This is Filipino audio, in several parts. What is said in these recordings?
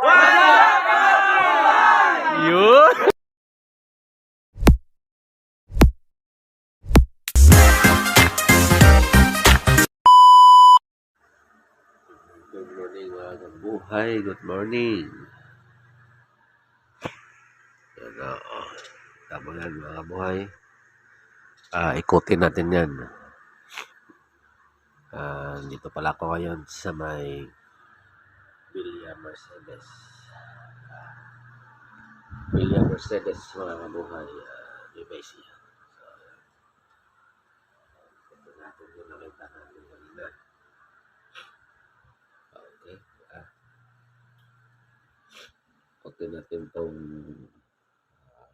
Yun! Good morning mga kabuhay. Good morning. Yan na. Oh. Tama yan mga kabuhay. Ah, ikutin natin yan. Ah, dito pala ako ngayon sa may Villa Mercedes. Villa Mercedes mga kabuhay. Uh, Libaisi. So, ito natin yung nakita natin kanina. Okay. Ah. Okay natin itong uh,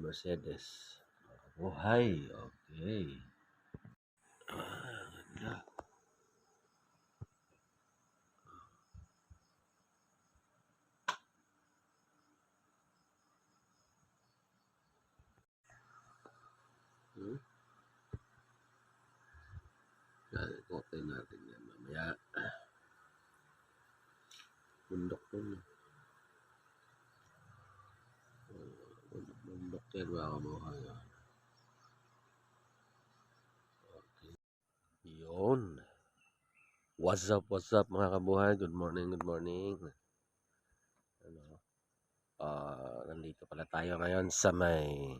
Mercedes. Buhay. Okay. Bundok. Uh, bundok, bundok yan mga kabuhay. ah. Okay. Yun. What's up, what's up mga kabuhay? Good morning, good morning. Ano? Ah, nandito pala tayo ngayon sa may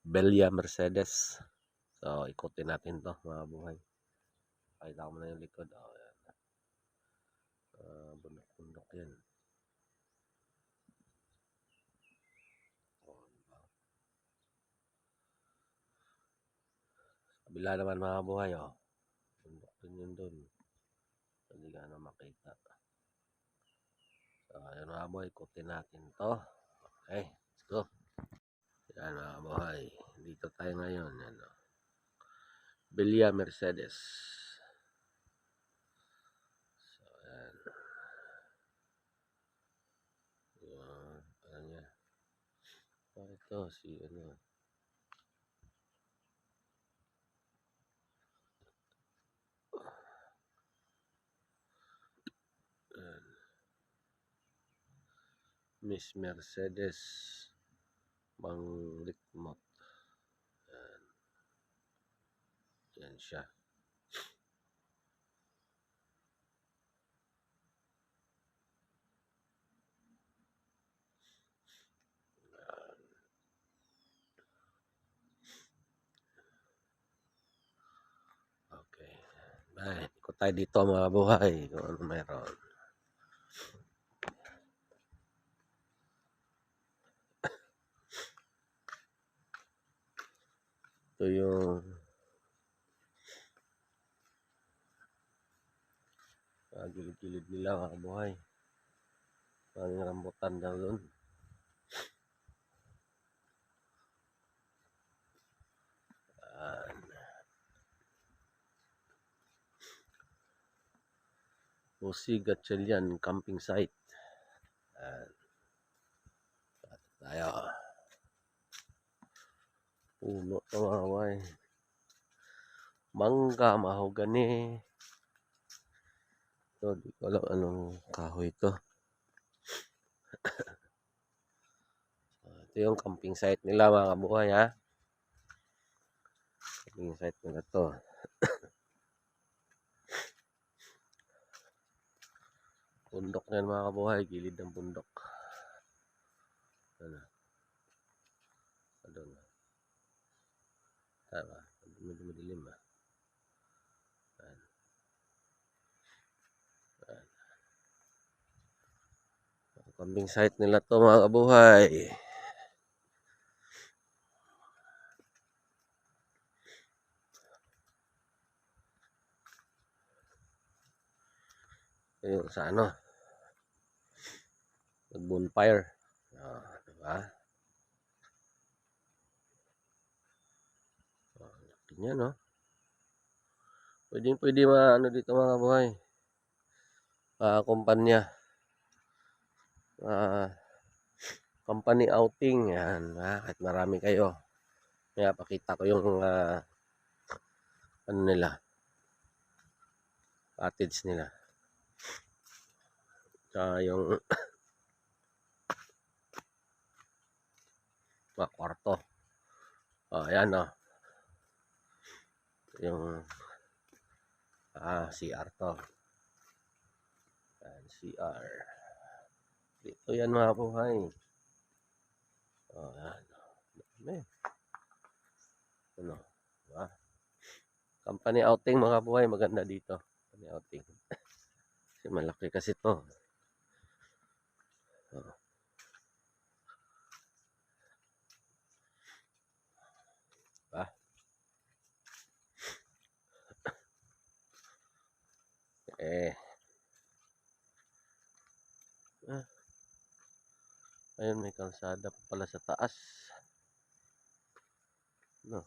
Belia Mercedes. So, ikutin natin to mga kabuhay. Pakita ko muna yung likod. Oh, Ah, bundok-bundok yan. Oh, diba? Naman mga kabuhay, oh. Bundok din yun dun. Hindi ka na makita. So, ayun mga kabuhay, ikutin natin to. Okay, let's go. Yan mga kabuhay. Dito tayo ngayon. Yan, oh. Belia Mercedes. So, yan. Yan. Ano niya? Bakit to? Si ano? Miss Mercedes Manglikmot. Yan. Yan siya. Bye. Ikot tayo dito mga buhay. Kung ano meron. Ito yung gilid-gilid nila mga buhay. Maraming rambutan daw doon. Yan. Pusi Gatchalian camping site. Yan. Dito tayo. Puno buhay. Mangga, mahogani. Ito, di ko alam anong kahoy ito. Ito yung camping site nila mga kabuhay ha. Camping site nila to. Bundok yan mga kabuhay, gilid ng bundok. Ano? Ano na? Tama, medyo madilim ah. Ayan. Ang Camping site nila to mga kabuhay. Ayun sa ano? Mag bonfire. Ah, diba? Ah, laki niya, no? Pwedeng pwede mga ano dito mga buhay. Ah, kumpanya. Ah, company outing yan. Ah, kahit marami kayo. Kaya pakita ko yung ah, ano nila. Cottage nila. Tsaka yung mga kwarto. Oh, ayan oh. Yung ah, CR to. Ayan, CR. Dito yan mga buhay. Oh, ayan. Dami. Ano? Diba? Company outing mga buhay. Maganda dito. Company outing. Kasi malaki kasi to. Oh. Diba? Eh. Ah. Ayun, may kalsada pa pala sa taas. No.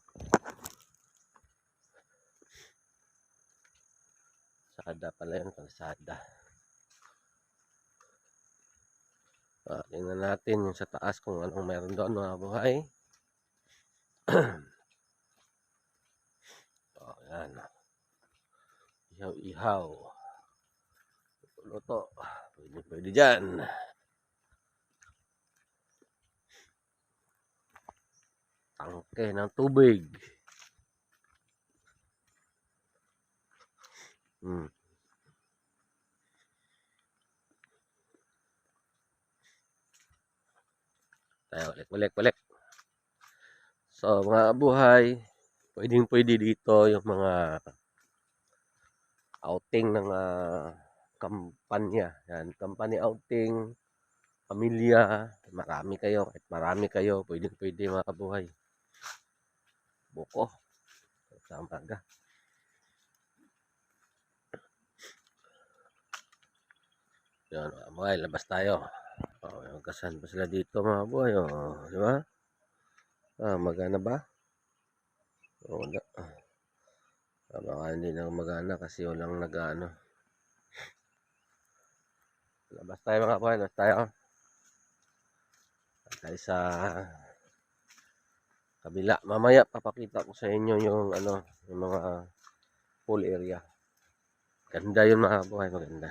Kalsada pala yun, kalsada. Ah, tingnan natin yung sa taas kung anong meron doon mga buhay. oh, yan. Ihaw-ihaw. Luto. Pwede, pwede dyan. Tangke ng tubig. Hmm. Tayo, balik, balik, balik. So, mga buhay, pwedeng pwede dito yung mga outing ng ah, kampanya. Yan, company outing, pamilya, marami kayo, kahit marami kayo, pwede mga kabuhay. Buko, sa umaga. Yan, mga buhay, labas tayo. Oh, yung kasan pa sila dito mga buhay, oh, di ba? Ah, magana ba? Oo, wala. Ah, baka hindi na magana kasi walang nag-ano. Labas tayo mga buhay, labas tayo. Labas tayo sa kabila. Mamaya papakita ko sa inyo yung ano, yung mga pool area. Ganda yun mga buhay, maganda.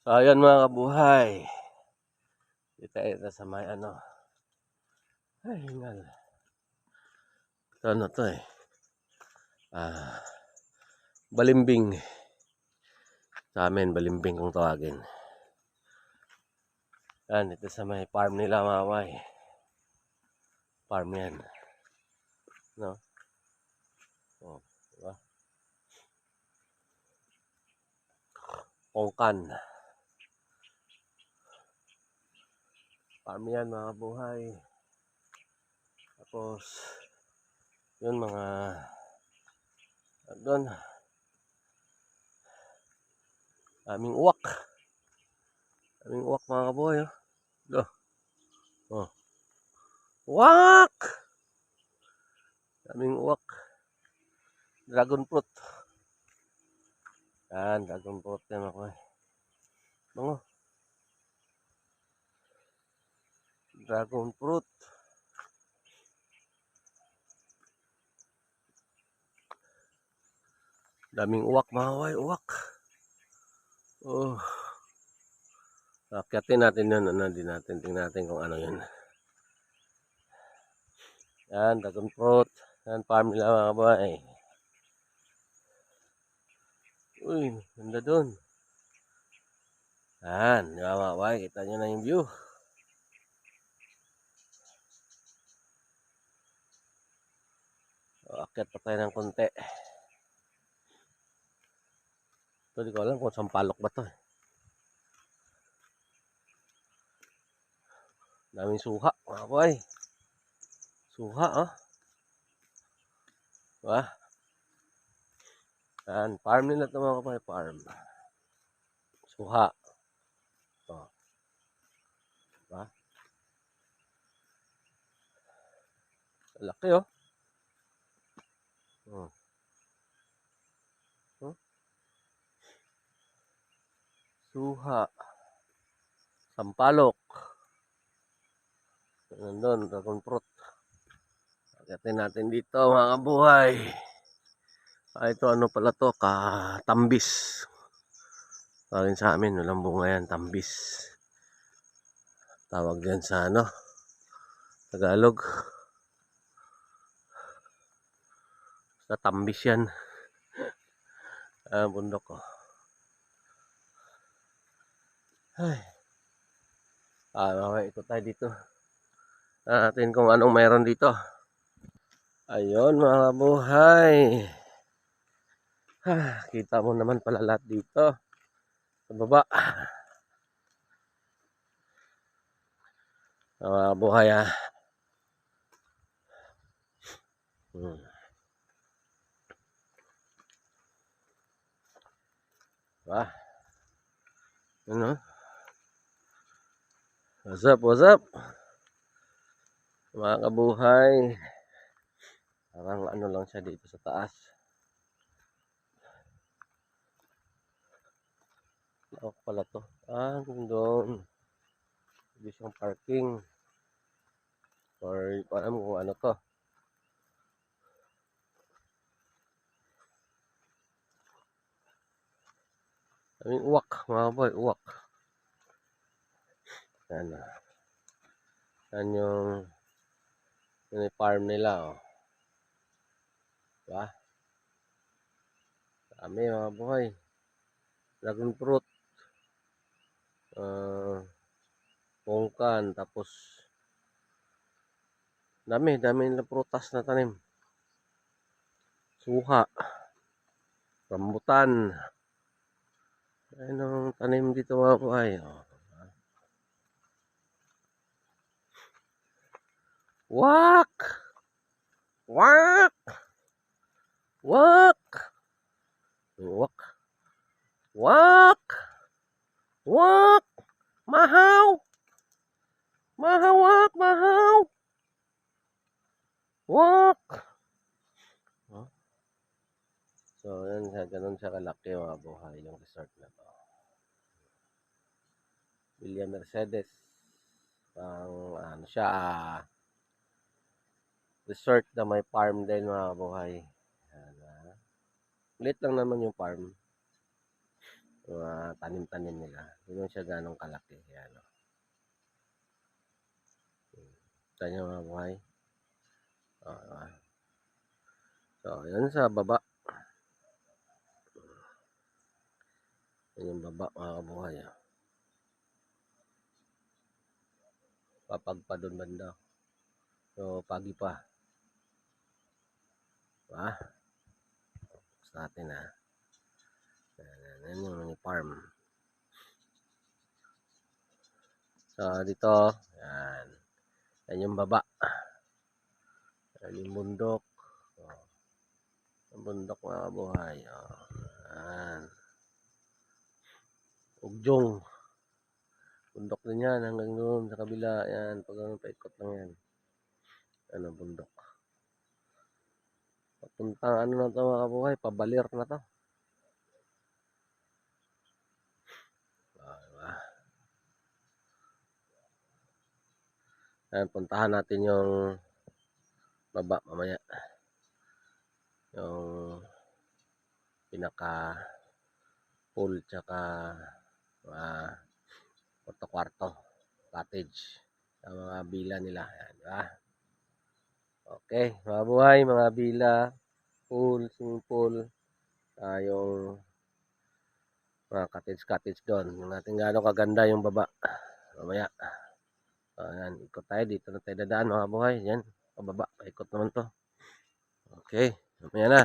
So, ayan mga kabuhay. Dito tayo sa may ano. Ay, hingal. Ito ano to eh. Ah, balimbing. Sa amin, balimbing kung tawagin. Yan, ito sa may farm nila kabuhay. Farm yan. No? Oh, diba? Pongkan. Farm yan mga buhay. Tapos, yun mga doon aming uwak aming uwak mga kabuhay oh. Do. oh. Uwak! Aming uwak. Dragon fruit. Yan dragon fruit yan mga kabuhay bango. Dragon fruit. Daming uwak mga kabuhay uwak. Oh Akyatin natin yun, ano, din natin, tingnan natin kung ano yun. Yan, dragon fruit. Yan, farm nila mga kabahay. Uy, ganda dun. Yan, di ba mga kabahay, kita nyo na yung view. Akyat pa tayo ng konti. Ito, di ko alam kung sampalok ba to eh. Daming suha, mga boy. Suha, oh. Diba? Yan, farm nila ito mga kapoy, farm. Suha. Oh. Diba? Laki, oh. Oh. Oh. Suha. Sampalok. Nandun, dragon fruit. Pagkatin natin dito mga kabuhay. Ah, ito ano pala to, katambis. Tawagin sa amin, walang bunga yan, tambis. Tawag din sa ano, Tagalog. Sa tambis yan. Ah, bundok ko. Ay. Ah, okay, ikot tayo dito. Natin kung anong mayroon dito. Ayun mga buhay. Ah, kita mo naman pala lahat dito. Sa baba. Mga buhay ah. Hmm. Wah. Ano? What's up, what's up? Mga kabuhay. Parang ano lang siya dito sa taas. Ako pala to. Ah, doon. Hindi siyang parking. Or, alam kung ano to. I mean, uwak, mga boy, uwak. Yan. ah. Yan yung, yung farm nila, oh. Diba? Dami, mga boy. Dragon fruit. Uh, pongkan, tapos dami, dami nila prutas na tanim. Suha. Rambutan. Ayun ang tanim dito mga buhay. Oh. Wak! Wak! Wak! Wak! Wak! Wak! Mahaw! Mahaw! Wak! Mahaw! Wak! Oh. So, yan. Ganun siya kalaki mga buhay yung resort na to. William Mercedes. Ang ano siya, ah, resort na may farm din mga buhay. Yan, ah. Lit lang naman yung farm. Mga tanim-tanim nila. Hindi siya ganong kalaki. Yan, oh. Ito niyo mga buhay. Oh, diba? So, yan sa baba. Yan yung baba mga kabuhay. ah. Papagpa doon banda. So, pagi pa. Diba? Gusto natin ha. Yan, yan, yan yung mini farm. So, dito, yan. Yan yung baba. Yan yung bundok. Oh. Ang bundok mga kabuhay. Oh. Yan. Ugjong. Bundok din yan hanggang doon sa kabila. Yan, pag paikot lang yan. Ano, bundok. Papuntang ano na to mga kabuhay, pabalir na to. Diba? Yan, puntahan natin yung baba mamaya. Yung pinaka pool tsaka uh, kwarto-kwarto cottage sa mga bila nila. Yan, di ba? Okay, mga buhay, mga bila, pool, swimming pool, ah, yung mga cottage-cottage doon. Yung natin gaano kaganda yung baba. Mamaya. Ayan, ikot tayo. Dito na tayo dadaan mga buhay. Yan, pababa. Paikot naman to. Okay, mamaya na.